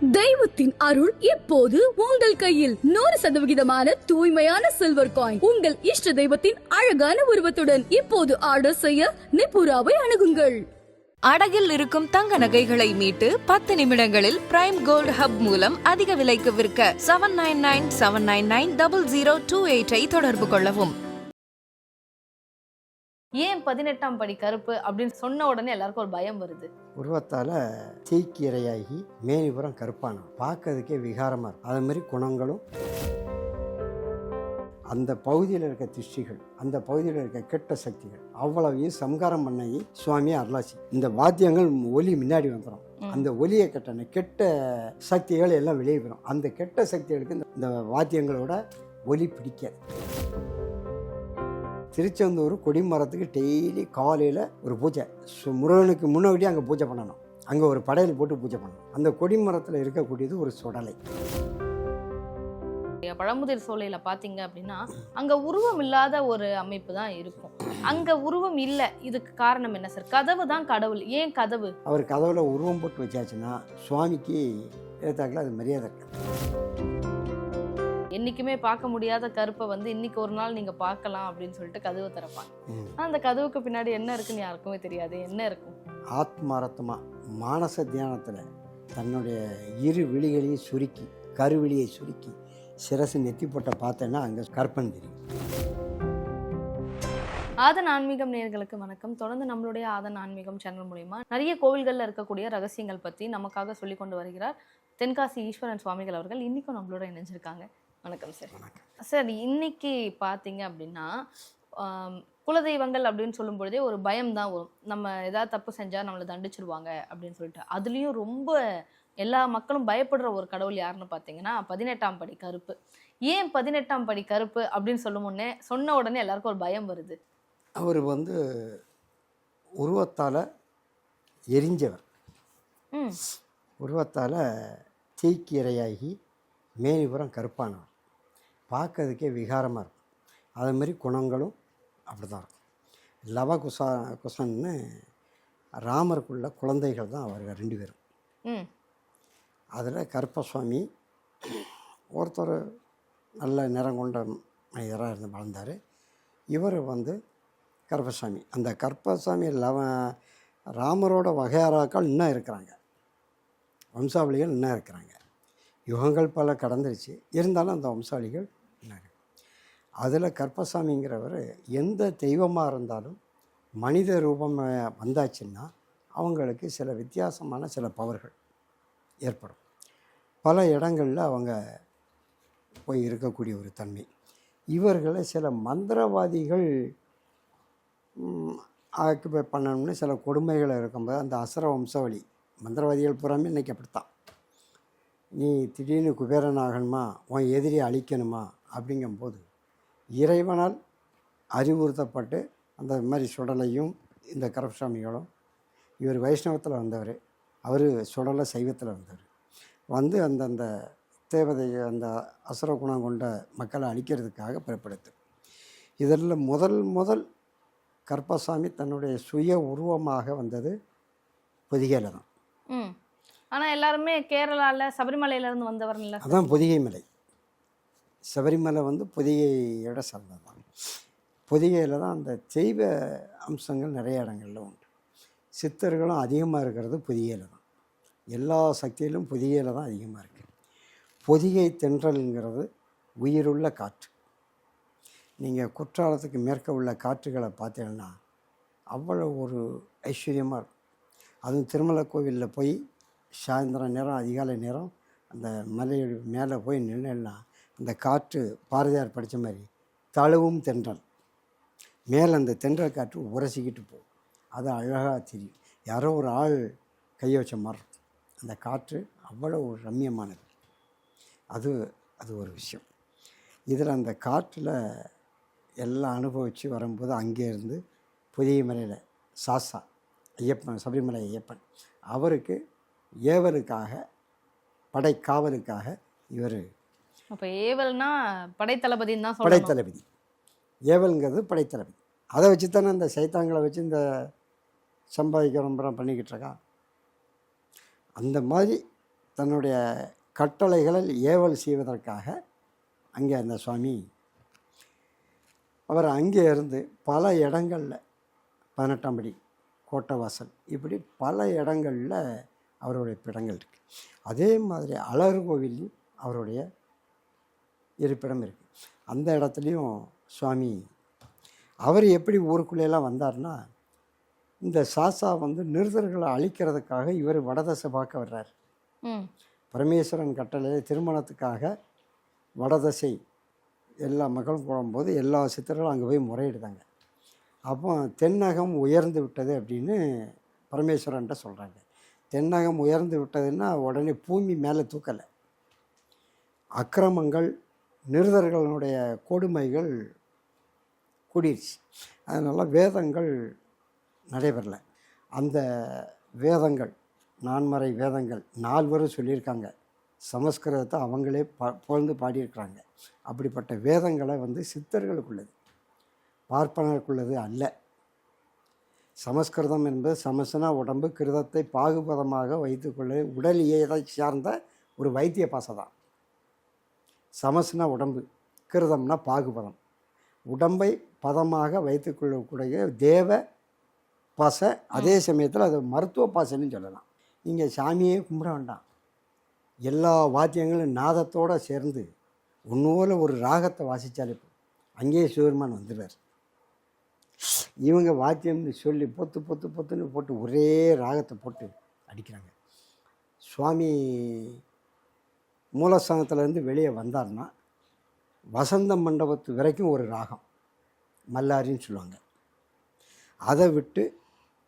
தெய்வத்தின் அருள் இப்போது உங்கள் கையில். நூறு சதவிகிதமான தூய்மையான சில்வர் காயின் உங்கள் இஷ்ட தெய்வத்தின் அழகான உருவத்துடன் இப்போது ஆர்டர் செய்ய நிபுராவை அணுகுங்கள். அடகில் இருக்கும் தங்க நகைகளை மீட்டு பத்து நிமிடங்களில் பிரைம் கோல்ட் ஹப் மூலம் அதிக விலைக்கு விற்க seven nine nine seven nine nine double zero two எயிட்டை தொடர்பு கொள்ளவும். ஏன் பதினெட்டாம் படி கருப்பு அப்படின்னு சொன்ன உடனே எல்லாருக்கும் ஒரு பயம் வருது. உருவத்தால் தீக்கி இரையாகி மேனிபுரம் கருப்பானான் பார்க்கறதுக்கே விகாரமாக இருக்கும் அதே மாதிரி குணங்களும் அந்த பகுதியில் இருக்க திருஷ்டிகள் அந்த பகுதியில் இருக்க கெட்ட சக்திகள் அவ்வளவையும் சம்காரம் பண்ணி சுவாமி அருளாசி. இந்த வாத்தியங்கள் ஒலி முன்னாடி வந்துடும் அந்த ஒலியை கெட்டன கெட்ட சக்திகள் எல்லாம் வெளியே வரும் அந்த கெட்ட சக்திகளுக்கு இந்த வாத்தியங்களோட ஒலி பிடிக்காது. திருச்செந்தூர் கொடிமரத்துக்கு டெய்லி காலையில் ஒரு பூஜை. சு- முருகனுக்கு முன்னாடி அங்கே பூஜை பண்ணணும். அங்கே ஒரு படையல் போட்டு பூஜை பண்ணணும். அந்த கொடிமரத்தில் இருக்கக்கூடியது ஒரு சுடலை. பழமுதிர் சோலையில பாத்தீங்க அப்படின்னா அங்க உருவம் இல்லாத ஒரு அமைப்பு தான் இருக்கும். அங்க உருவம் இல்ல. இதுக்கு காரணம் என்ன சார் கதவு தான் கடவுள். ஏன் கதவு? அவர் கதவுல உருவம் போட்டு வச்சாச்சுன்னா சுவாமிக்கு ஏற்றாக்கில் அது மரியாதை என்னைக்குமே பார்க்க முடியாத கருப்பை வந்து இன்னைக்கு ஒரு நாள் நீங்க பார்க்கலாம் அப்படின்னு சொல்லிட்டு கதவு திறப்பாங்க. ம். ஆனா, அந்த கதவுக்கு பின்னாடி என்ன இருக்குன்னு யாருக்குமே தெரியாது. என்ன இருக்கும்? ஆத்மாரத்தமாக மானச தியானத்தில் தன்னுடைய இரு விழிகளையும் சுருக்கி கருவிழியை சுருக்கி சிரசு நெத்தி போட்ட பார்த்தேன்னா அங்கே கற்பன் தெரியும். ஆதன் ஆன்மீகம் நேயர்களுக்கு வணக்கம். தொடர்ந்து நம்மளுடைய ஆதன் ஆன்மீகம் சேனல் மூலியமா நிறைய கோவில்கள்ல இருக்கக்கூடிய ரகசியங்கள் பத்தி நமக்காக சொல்லி கொண்டு வருகிறார் தென்காசி ஈஸ்வரன் சுவாமிகள் அவர்கள். இன்னைக்கும் நம்மளோட இணைஞ்சிருக்காங்க. வணக்கம் சார் சார் இன்னைக்கு பார்த்தீங்க அப்படின்னா குலதெய்வங்கள் அப்படின்னு சொல்லும் பொழுதே ஒரு பயம் தான் வரும். நம்ம ஏதாவது தப்பு செஞ்சா நம்மளை தண்டிச்சிருவாங்க அப்படின்னு சொல்லிட்டு. அதுலயும் ரொம்ப எல்லா மக்களும் பயப்படுற ஒரு கடவுள் யாருன்னு பார்த்தீங்கன்னா பதினெட்டாம் படி கருப்பு. ஏன் பதினெட்டாம் படி கருப்பு அப்படின்னு சொல்லும் முன்னே சொன்ன உடனே எல்லாருக்கும் ஒரு பயம் வருது? அவர் வந்து உருவத்தால் எரிஞ்சவர். உருவத்தால் தீக்கி இரையாகி மேனிபுரம் கருப்பானவர். பார்க்கறதுக்கே விகாரமாக இருக்கும். அதே மாதிரி குணங்களும் அப்படி தான் இருக்கும். லவ குசா குசன்னு ராமருக்குள்ள குழந்தைகள் தான் அவர்கள் ரெண்டு பேரும். அதில் கருப்பசுவாமி ஒருத்தர் நல்ல நிறம் கொண்ட மனிதராக இருந்து வளர்ந்தார் இவர் வந்து கருப்பசாமி. அந்த கருப்பசாமி லவ ராமரோட வகையாராக்கள் இன்னும் இருக்கிறாங்க. வம்சாவளிகள் இன்னும் இருக்கிறாங்க. யுகங்கள் பல கடந்துருச்சு. இருந்தாலும் அந்த வம்சாவளிகள் அதில் கற்பசாமிங்கிறவர் எந்த தெய்வமாக இருந்தாலும் மனித ரூபம் வந்தாச்சுன்னா அவங்களுக்கு சில வித்தியாசமான சில பவர்கள் ஏற்படும். பல இடங்களில் அவங்க போய் இருக்கக்கூடிய ஒரு தன்மை. இவர்களை சில மந்திரவாதிகள் ஆக்குபை பண்ணணும்னு சில கொடுமைகள் இருக்கும்போது அந்த அசுர வம்சவழி மந்திரவாதிகள் பூராமே இன்றைக்கி அப்படித்தான். நீ திடீர்னு குபேரன் ஆகணுமா உன் எதிரியை அழிக்கணுமா? அப்படிங்கும்போது இறைவனால் அறிவுறுத்தப்பட்டு அந்த மாதிரி சுடலையும் இந்த கருப்பசாமிகளும் இவர் வைஷ்ணவத்தில் வந்தவர். அவர் சுடலை சைவத்தில் வந்தவர். வந்து அந்தந்த தேவதை அந்த அசுர குணம் கொண்ட மக்களை அழிக்கிறதுக்காக பிறப்படுத்து. இதில் முதல் முதல் கருப்பசாமி தன்னுடைய சுய உருவமாக வந்தது பொதிகையில் தான். ம். ஆனா எல்லாருமே கேரளால சபரிமலையில இருந்து வந்தவர் அதான் பொதிகை மலை. சபரிமலை வந்து புதிகையோட சார்ந்தது தான் புதிகையில் தான் அந்த தெய்வ அம்சங்கள் நிறைய இடங்களில் உண்டு. சித்தர்களும் அதிகமாக இருக்கிறது புதிகையில் தான். எல்லா சக்தியிலும் புதிகையில் தான் அதிகமாக இருக்குது பொதிகை தென்றல்ங்கிறது உயிருள்ள காற்று. நீங்கள் குற்றாலத்துக்கு மேற்க உள்ள காற்றுகளை பார்த்தீங்கன்னா அவ்வளோ ஒரு ஐஸ்வர்யமாக இருக்கும். அதுவும் திருமலை கோவிலில் போய் சாயந்தரம் நேரம் அதிகாலை நேரம் அந்த மலை மேலே போய் நின்னா அந்த காற்று பாரதியார் படித்த மாதிரி தழுவும் தென்றல். மேலே அந்த தென்றல் காற்று உரசிக்கிட்டு போகும். அது அழகாக தெரியும். யாரோ ஒரு ஆள் கையை வச்ச மாதிரி அந்த காற்று அவ்வளோ ஒரு ரம்மியமானது. அது அது ஒரு விஷயம். இதில் அந்த காற்றில் எல்லாம் அனுபவித்து வரும்போது அங்கே இருந்து புதிய மலையில் சாசா ஐயப்பன் சபரிமலை ஐயப்பன் அவருக்கு ஏவலுக்காக படை காவலுக்காக இவர் அப்போ ஏவல்னா படைத்தளபதினு தான் படைத்தளபதி. ஏவல்ங்கிறது படைத்தளபதி. அதை வச்சு தானே இந்த சைத்தாங்களை வச்சு இந்த சம்பாதிக்கிறோம் பண்ணிக்கிட்டு இருக்கான். அந்த மாதிரி தன்னுடைய கட்டளைகளில் ஏவல் செய்வதற்காக அங்கே அந்த சுவாமி அவர் அங்கே இருந்து பல இடங்களில் பதினெட்டாம் படி கோட்டவாசல் இப்படி பல இடங்களில் அவருடைய பிடங்கள் இருக்குது அதே மாதிரி அழகர் கோவிலையும் அவருடைய இருப்பிடம் இருக்குது அந்த இடத்துலையும் சுவாமி அவர் எப்படி ஊருக்குள்ளேலாம் வந்தார்னா இந்த சாசா வந்து நிருதர்களை அழிக்கிறதுக்காக இவர் வடதசை பார்க்க வர்றார். பரமேஸ்வரன் கட்டளை திருமணத்துக்காக வடதசை எல்லா மக்களும் போடும்போது எல்லா சித்தர்களும் அங்கே போய் முறையிடுதாங்க. அப்போ தென்னகம் உயர்ந்து விட்டது அப்படின்னு பரமேஸ்வரன்ட்ட சொல்கிறாங்க தென்னகம் உயர்ந்து விட்டதுன்னா உடனே பூமி மேலே தூக்கலை. அக்கிரமங்கள் நிருதர்களுடைய கொடுமைகள் கூடிருச்சு. அதனால் வேதங்கள் நடைபெறல. அந்த வேதங்கள் நான்மறை வேதங்கள் நால்வரும் சொல்லியிருக்காங்க. சமஸ்கிருதத்தை அவங்களே ப புகழ்ந்து பாடியிருக்கிறாங்க. அப்படிப்பட்ட வேதங்களை வந்து சித்தர்களுக்குள்ளது பார்ப்பனருக்குள்ளது அல்ல. சமஸ்கிருதம் என்பது சமசனா உடம்பு கிருதத்தை பாகுபதமாக வைத்துக்கொள்ள உடல் இயதை சார்ந்த ஒரு வைத்திய பாசை தான். சமஸ்னா உடம்பு கிருதம்னா பாகுபதம் உடம்பை பதமாக வைத்துக்கொள்ளக்கூடிய தேவ பாசை அதே சமயத்தில் அது மருத்துவ பாசைன்னு சொல்லலாம். நீங்கள் சாமியே கும்பிட வேண்டாம். எல்லா வாத்தியங்களும் நாதத்தோடு சேர்ந்து ஒன்னோல ஒரு ராகத்தை வாசித்தாலே. அங்கேயே சிவருமான் வந்துடுவார் இவங்க வாத்தியம்னு சொல்லி பொத்து பொத்து பொத்துன்னு போட்டு ஒரே ராகத்தை போட்டு அடிக்கிறாங்க. சுவாமி மூலஸ்தானத்துலேருந்து வெளியே வந்தார்னா வசந்த மண்டபத்து வரைக்கும் ஒரு ராகம் மல்லாரின்னு சொல்லுவாங்க. அதை விட்டு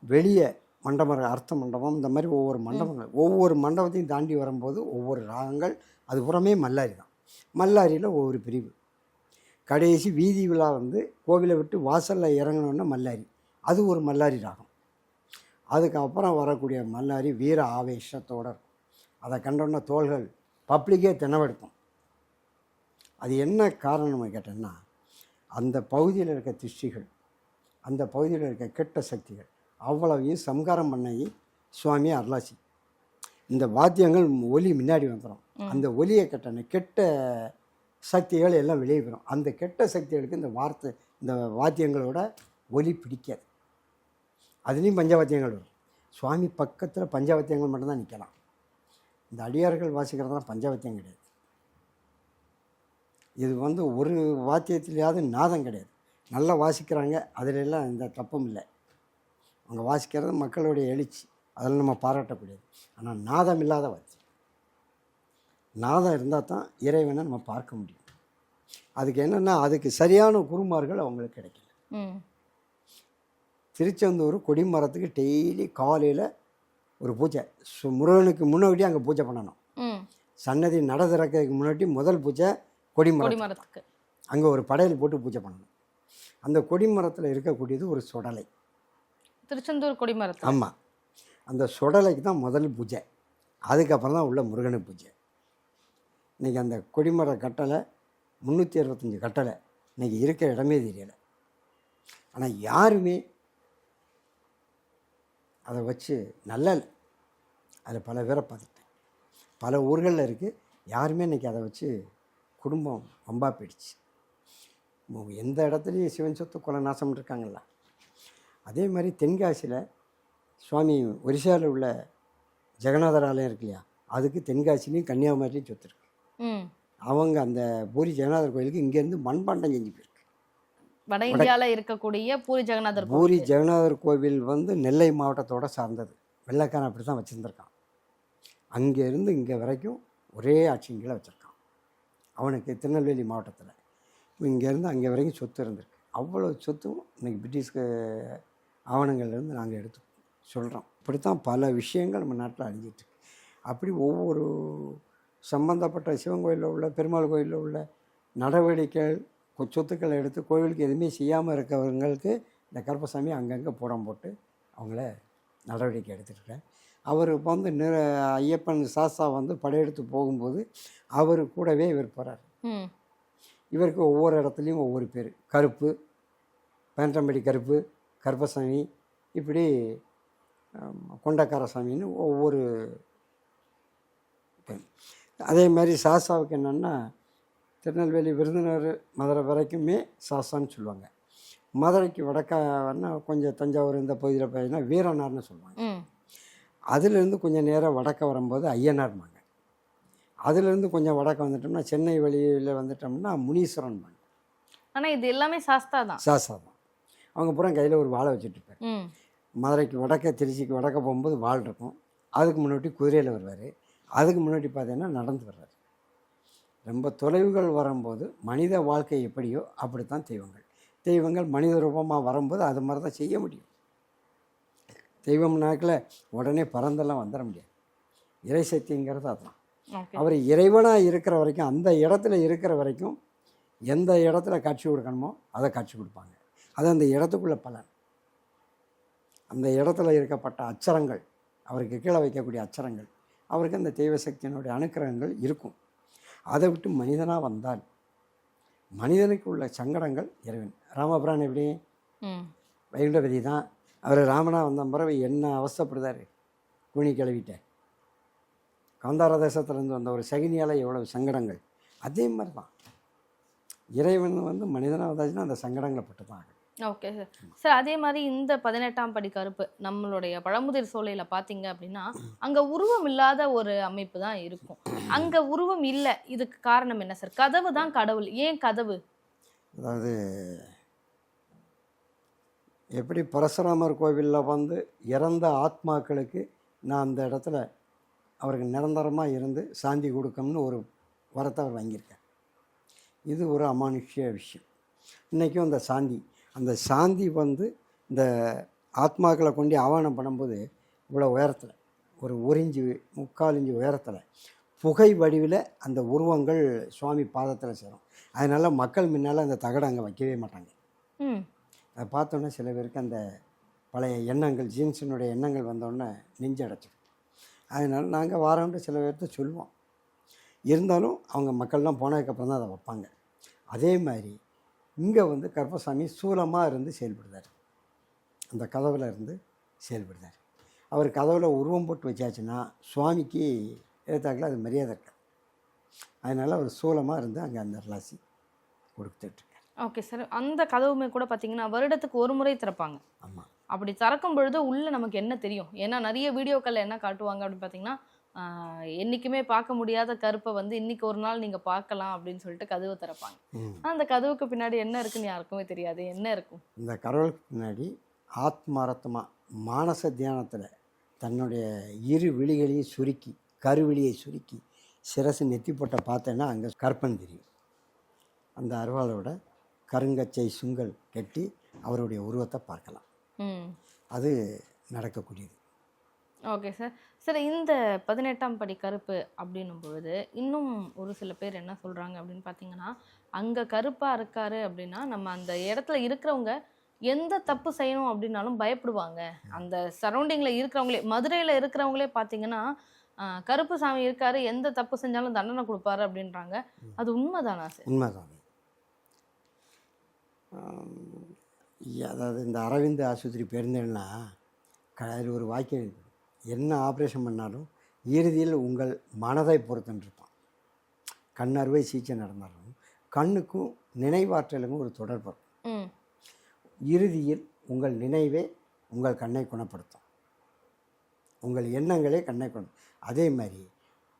வெளியே மண்டபம் அர்த்த மண்டபம் இந்த மாதிரி ஒவ்வொரு மண்டபங்கள் ஒவ்வொரு மண்டபத்தையும் தாண்டி வரும்போது ஒவ்வொரு ராகங்கள் அது புறமே மல்லாரி தான். மல்லாரியில் ஒவ்வொரு பிரிவு. கடைசி வீதி விழா வந்து கோவிலை விட்டு வாசலில் இறங்கினோன்னா மல்லாரி. அது ஒரு மல்லாரி ராகம். அதுக்கப்புறம் வரக்கூடிய மல்லாரி வீர ஆவேசத்தோடு இருக்கும். அதை கண்டோன்னா தோள்கள் பப்ளிக்கே தினவெடுக்கும் அது என்ன காரணம்னு கேட்டேன்னா அந்த பகுதியில் இருக்க திஷ்டிகள் அந்த பகுதியில் இருக்க கெட்ட சக்திகள் அவ்வளவையும் சம்காரம் பண்ணி சுவாமி அருளாசி இந்த வாத்தியங்கள் ஒலி முன்னாடி வந்துடும் அந்த ஒலியை கெட்டன கெட்ட சக்திகள் எல்லாம் வெளியே அந்த கெட்ட சக்திகளுக்கு இந்த வார்த்தை இந்த வாத்தியங்களோட ஒலி பிடிக்காது. அதுலேயும் பஞ்சவாத்தியங்கள் வரும். சுவாமி பக்கத்தில் பஞ்சவாத்தியங்கள் மட்டும்தான் நிற்கலாம் இந்த அடியார்கள் வாசிக்கிறதுலாம் பஞ்சவாத்தியம் கிடையாது. இது வந்து ஒரு வாத்தியத்திலேயாவது நாதம் கிடையாது. நல்லா வாசிக்கிறாங்க அதில் எல்லாம் எந்த தப்பும் இல்லை. அவங்க வாசிக்கிறது மக்களுடைய எழுச்சி அதில் நம்ம பாராட்டக்கூடியது. ஆனால் நாதம் இல்லாத வாத்தியம். நாதம் இருந்தால் தான் இறைவனை நம்ம பார்க்க முடியும். அதுக்கு என்னென்னா அதுக்கு சரியான குருமார்கள் அவங்களுக்கு கிடைக்கல. திருச்செந்தூர் கொடிமரத்துக்கு டெய்லி காலையில் ஒரு பூஜை. சு முருகனுக்கு முன்னாடி அங்கே பூஜை பண்ணணும். சன்னதி நட திறக்கிறதுக்கு முன்னாடி முதல் பூஜை கொடிமரம் கொடிமரத்துக்கு. அங்கே ஒரு படையல் போட்டு பூஜை பண்ணணும். அந்த கொடிமரத்தில் இருக்கக்கூடியது ஒரு சுடலை. திருச்செந்தூர் கொடிமரத்து ஆமாம் அந்த சுடலைக்கு தான் முதல் பூஜை. அதுக்கப்புறம் தான் உள்ள முருகனுக்கு பூஜை. இன்றைக்கி அந்த கொடிமர கட்டளை முந்நூற்றி அறுபத்தஞ்சி கட்டளை. இன்றைக்கி இருக்க இடமே தெரியலை. ஆனால் யாருமே அதை வச்சு நல்ல அதில் பல பேரை பார்த்துட்டேன் பல ஊர்களில் இருக்குது யாருமே இன்றைக்கி அதை வச்சு குடும்பம் வம்பா போயிடுச்சு. எந்த இடத்துலையும் சிவன் சொத்து கொலை நாசம் இருக்காங்கல்ல. அதே மாதிரி தென்காசியில் சுவாமி ஒரிசாவில் உள்ள ஜெகநாதர் ஆலயம் இருக்கு இல்லையா? அதுக்கு தென்காசிலையும் கன்னியாகுமரிலையும் சொத்து இருக்கு. அவங்க அந்த பூரி ஜெகநாதர் கோயிலுக்கு இங்கேருந்து மண்பாண்டம் செஞ்சு போயிருக்கு. வட இந்தியால இருக்கக்கூடிய பூரி ஜெகநாதர் பூரி. ஜெகநாதர் கோவில் வந்து நெல்லை மாவட்டத்தோட சார்ந்தது. வெள்ளைக்காரன் அப்படி தான் வச்சுருந்துருக்கான். அங்கேருந்து இங்கே வரைக்கும் ஒரே ஆட்சியின் கீழே வச்சுருக்கான். அவனுக்கு திருநெல்வேலி மாவட்டத்தில். இங்கேருந்து அங்கே வரைக்கும் சொத்து இருந்திருக்கு. அவ்வளோ சொத்தும் இன்னைக்கு பிரிட்டிஷ்க்கு ஆவணங்கள்லேருந்து நாங்கள் எடுத்து சொல்கிறோம் இப்படித்தான் பல விஷயங்கள் நம்ம நாட்டில் அழிஞ்சிட்டு. அப்படி ஒவ்வொரு சம்பந்தப்பட்ட சிவன் கோயிலில் உள்ள பெருமாள் கோயிலில் உள்ள நடவடிக்கைகள் சொத்துக்களை எடுத்து கோவிலுக்கு எதுவுமே செய்யாமல் இருக்கிறவங்களுக்கு இந்த கருப்பசாமி அங்கங்கே பூடம் போட்டு அவங்கள நடவடிக்கை எடுத்துருக்கேன் அவர் இப்போ வந்து நிற ஐயப்பன் சாஸ்தா வந்து படையெடுத்து போகும்போது அவர் கூடவே இவர் போகிறார் இவருக்கு ஒவ்வொரு இடத்துலையும் ஒவ்வொரு பேர். கருப்பு பேண்டம்படி கருப்பு கருப்பசாமி இப்படி ஆம், கொண்டக்கார சாமின்னு ஒவ்வொரு அதே மாதிரி சாஸ்தாவுக்கு என்னென்னா திருநெல்வேலி விருதுநகர் மதுரை வரைக்குமே சாஸ்தான்னு சொல்லுவாங்க. மதுரைக்கு வடக்கான்னா கொஞ்சம் தஞ்சாவூர் இந்த பகுதியில் பார்த்தீங்கன்னா வீரனார்னு சொல்லுவாங்க. அதுலேருந்து கொஞ்சம் நேரம் வடக்க வரும்போது ஐயனார்மாங்க அதுலேருந்து கொஞ்சம் வடக்க வந்துட்டோம்னா சென்னை வெளியில் வந்துட்டோம்னா முனீஸ்வரன்பாங்க. ஆனா இது எல்லாமே சாஸ்தா தான். சாஸ்தா தான். அவங்க பூரா கையில் ஒரு வாழை வச்சுட்டு இருப்பார். ம். மதுரைக்கு வடக்க திருச்சிக்கு வடக்க போகும்போது வாள் இருக்கும். அதுக்கு முன்னாடி குதிரையில் வருவார். அதுக்கு முன்னாடி பார்த்தீங்கன்னா நடந்து வர்றாரு. ரொம்ப தொலைவுகள் வரும்போது மனித வாழ்க்கை எப்படியோ அப்படித்தான் தெய்வங்கள். தெய்வங்கள் மனித ரூபமாக வரும்போது அது மாதிரி தான் செய்ய முடியும். தெய்வம் நாக்கில் உடனே பறந்தெல்லாம் வந்துட முடியாது. இறை சக்திங்கிறது அதுதான். அவர் இறைவனாக இருக்கிற வரைக்கும் அந்த இடத்துல இருக்கிற வரைக்கும் எந்த இடத்துல காட்சி கொடுக்கணுமோ அதை காட்சி கொடுப்பாங்க. அது அந்த இடத்துக்குள்ள பலன். அந்த இடத்துல இருக்கப்பட்ட அச்சரங்கள் அவருக்கு கீழே வைக்கக்கூடிய அச்சரங்கள் அவருக்கு அந்த தெய்வ சக்தியினுடைய அனுக்கிரகங்கள் இருக்கும். அதை விட்டு மனிதனாக வந்தால் மனிதனுக்கு உள்ள சங்கடங்கள் இறைவன். ராமபுரான் எப்படி? வைகுண்டபதி தான். அவர் ராமனா வந்த பிறகு என்ன அவஸ்தைப்படுதாரு கூனி கிளவிட்ட. காந்தார தேசத்துலேருந்து வந்த ஒரு சகினியால் எவ்வளவு சங்கடங்கள். அதே மாதிரி தான் இறைவன் வந்து மனிதனாக வந்தாச்சுன்னா அந்த சங்கடங்களை பட்டு தான் ஆகணும். ஓகே சார் சார் அதே மாதிரி இந்த பதினெட்டாம் படி கருப்பு நம்மளுடைய பழமுதிர் சோலையில் பார்த்தீங்க அப்படின்னா அங்கே உருவம் இல்லாத ஒரு அமைப்பு தான் இருக்கும். அங்கே உருவம் இல்லை. இதுக்கு காரணம் என்ன சார் கதவு தான் கடவுள். ஏன் கதவு? அதாவது எப்படி பரசுராமர் கோவிலில் வந்து இறந்த ஆத்மாக்களுக்கு நான் அந்த இடத்துல அவருக்கு நிரந்தரமாக இருந்து சாந்தி கொடுக்கணும்னு ஒரு வரத்தை அவர் வாங்கியிருக்கேன் இது ஒரு அமானுஷ்ய விஷயம். இன்றைக்கும் அந்த சாந்தி அந்த சாந்தி வந்து இந்த ஆத்மாக்களை கொண்டு ஆவணம் பண்ணும்போது இவ்வளோ உயரத்தில் ஒரு ஒரு இஞ்சு முக்கால் இஞ்சு உயரத்தில் புகை வடிவில் அந்த உருவங்கள் சுவாமி பாதத்தில் சேரும். அதனால் மக்கள் முன்னால் அந்த தகடை அங்கே வைக்கவே மாட்டாங்க. அதை பார்த்தோன்னே சில பேருக்கு அந்த பழைய எண்ணங்கள் ஜீன்ஸினுடைய எண்ணங்கள் வந்தோடனே நெஞ்சு அடைச்சிடும். அதனால் நாங்கள் வாரோன்ட்டு சில பேர்த்த சொல்லுவோம். இருந்தாலும் அவங்க மக்கள்லாம் போனதுக்கப்புறம் தான் அதை வைப்பாங்க. அதே மாதிரி இங்கே வந்து கருப்பசாமி சூலமாக இருந்து செயல்படுதார். அந்த கதவுல இருந்து செயல்படுதார். அவர் கதவுல உருவம் போட்டு வச்சாச்சுன்னா சுவாமிக்கு எதிர்த்தாக்கில் அது மரியாதை இருக்கு அதனால் அவர் சூலமாக இருந்து அங்கே அந்த ராசி கொடுத்துட்ருக்கார். ஓகே சார் அந்த கதவுமே கூட பாத்தீங்கன்னா வருடத்துக்கு ஒரு முறை திறப்பாங்க. ஆமாம் அப்படி திறக்கும் பொழுது உள்ள நமக்கு என்ன தெரியும்? ஏன்னா நிறைய வீடியோக்கள்ல என்ன காட்டுவாங்க அப்படின்னு பார்த்தீங்கன்னா ஆஹ், என்னைக்குமே பார்க்க முடியாத கருப்பை வந்து இன்னைக்கு ஒரு நாள் நீங்க பார்க்கலாம் அப்படின்னு சொல்லிட்டு கதவு திறப்பாங்க. ம். ஆனா, அந்த கதவுக்கு பின்னாடி என்ன இருக்குன்னு யாருக்குமே தெரியாது. என்ன இருக்கும்? இந்த கடவுளுக்கு பின்னாடி ஆத்மார்த்தமாக மானச தியானத்தில் தன்னுடைய இரு விழிகளையும் சுருக்கி கருவிழியை சுருக்கி சிரசு நெத்தி போட்ட பார்த்தேன்னா அங்கே கற்பன் தெரியும். அந்த அருவாளோட கருங்கச்சை சுங்கல் கட்டி அவருடைய உருவத்தை பார்க்கலாம். அது நடக்கக்கூடியது. Okay sir. சார் இந்த பதினெட்டாம் படி கருப்பு அப்படின்னும் பொழுது இன்னும் ஒரு சில பேர் என்ன சொல்கிறாங்க அப்படின்னு பார்த்தீங்கன்னா அங்கே கருப்பாக இருக்காரு அப்படின்னா நம்ம அந்த இடத்துல இருக்கிறவங்க எந்த தப்பு செய்யணும் அப்படின்னாலும் பயப்படுவாங்க. அந்த சரௌண்டிங்கில் இருக்கிறவங்களே மதுரையில் இருக்கிறவங்களே பார்த்தீங்கன்னா கருப்பு சாமி இருக்காரு எந்த தப்பு செஞ்சாலும் தண்டனை கொடுப்பாரு அப்படின்றாங்க. அது உண்மைதானா சார்? உண்மைதான். அதாவது இந்த அரவிந்த் ஆஸ்பத்திரி பேருந்தேன்னா ஒரு வாக்கியம் என்ன ஆப்ரேஷன் பண்ணாலும் இறுதியில் உங்கள் மனதை பொறுத்துன்றிருப்பான். கண் அறுவை சிகிச்சை நடந்தாலும் கண்ணுக்கும் நினைவாற்றலுக்கும் ஒரு தொடர்பு இருக்கும். இறுதியில் உங்கள் நினைவே உங்கள் கண்ணை குணப்படுத்தும். உங்கள் எண்ணங்களே கண்ணை குணம் அதே மாதிரி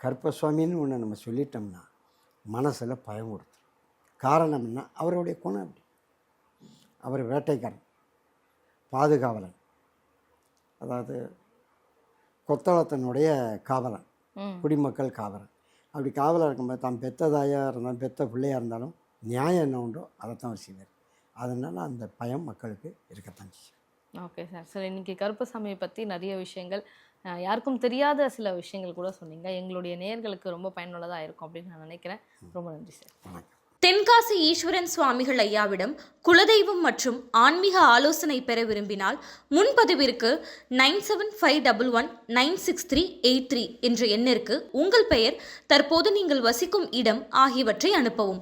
கற்பசுவாமின்னு ஒன்று நம்ம சொல்லிட்டோம்னா மனசில் பயம் கொடுத்துரும் காரணம் என்ன? அவருடைய குணம் அப்படி. அவர் வேட்டைக்காரன் பாதுகாவலன். அதாவது கொத்தளத்தினுடைய காவலன் குடிமக்கள் காவலன். அப்படி காவலாக இருக்கும்போது தான் பெத்த தாயாக இருந்தாலும் பெத்த பிள்ளையாக இருந்தாலும் நியாயம் என்ன உண்டோ அதைத்தான் அவர் செய்வார். அதனால் அந்த பயம் மக்களுக்கு இருக்கத்தான் செய்யும். Okay sir. சார் இன்னைக்கு கருப்பசாமியை பற்றி நிறைய விஷயங்கள் யாருக்கும் தெரியாத சில விஷயங்கள் கூட சொன்னீங்க. எங்களுடைய நேயர்களுக்கு ரொம்ப பயனுள்ளதாக இருக்கும் அப்படின்னு நான் நினைக்கிறேன். ரொம்ப நன்றி சார். வணக்கம். தென்காசி ஈஸ்வரன் சுவாமிகள் ஐயாவிடம் குலதெய்வம் மற்றும் ஆன்மீக ஆலோசனை பெற விரும்பினால் முன்பதிவிற்கு nine seven five double one nine six three eight three என்ற எண்ணிற்கு உங்கள் பெயர் தற்போது நீங்கள் வசிக்கும் இடம் ஆகியவற்றை அனுப்பவும்.